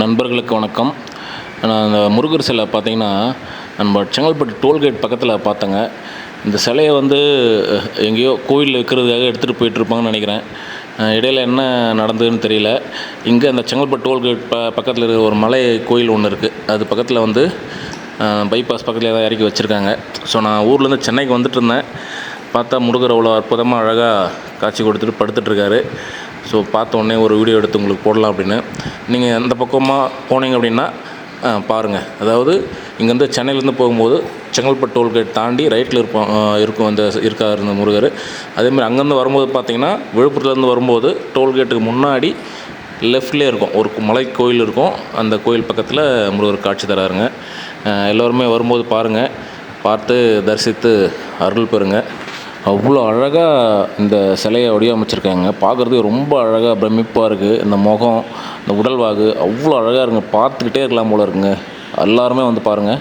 நண்பர்களுக்கு வணக்கம். நான் அந்த முருகர் சிலை பார்த்தீங்கன்னா நம்ம செங்கல்பட்டு டோல்கேட் பக்கத்தில் பார்த்தேங்க. இந்த சிலையை வந்து எங்கேயோ கோயிலில் வைக்கிறதுக்காக எடுத்துகிட்டு போயிட்டுருப்பாங்கன்னு நினைக்கிறேன். இடையில் இடையில என்ன நடந்ததுன்னு தெரியல. இங்கே அந்த செங்கல்பட்டு டோல்கேட் ப பக்கத்தில் இருக்கிற ஒரு மலை கோயில் ஒன்று இருக்குது அது பக்கத்தில் வந்து பைபாஸ் பக்கத்தில் தான் இறக்கி வச்சுருக்காங்க. ஸோ நான் ஊர்லேருந்து சென்னைக்கு வந்துட்டு இருந்தேன். பார்த்தா முருகர் அவ்வளோ அற்புதமாக அழகாக காட்சி கொடுத்துட்டு படுத்துட்ருக்காரு ஸோ பார்த்தோன்னே ஒரு வீடியோ எடுத்து உங்களுக்கு போடலாம் அப்படின்னு. நீங்கள் அந்த பக்கமாக போனீங்க அப்படின்னா பாருங்கள் அதாவது இங்கேருந்து சென்னையிலேருந்து போகும்போது செங்கல்பட்டு டோல்கேட் தாண்டி ரைட்டில் இருப்போம் இருக்கும் அந்த இருக்கா இந்த முருகர். அதேமாதிரி அங்கேருந்து வரும்போது பார்த்தீங்கன்னா விழுப்புரத்துலேருந்து வரும்போது டோல்கேட்டுக்கு முன்னாடி லெஃப்ட்லேயே இருக்கும். ஒரு மலை கோயில் இருக்கும். அந்த கோயில் பக்கத்தில் முருகர் காட்சி தராருங்க. எல்லோருமே வரும்போது பாருங்கள் பார்த்து தரிசித்து அருள் பெறுங்க. அவ்வளோ அழகாக இந்த சிலையை வடிவமைச்சிருக்காங்க. பார்க்குறதுக்கு ரொம்ப அழகாக பிரமிப்பாக இருக்குது இந்த முகம் இந்த உடல்வாகு அவ்வளோ அழகாக இருக்குங்க. பார்த்துக்கிட்டே இருக்கலாம் போல இருக்குங்க. எல்லாருமே வந்து பாருங்கள்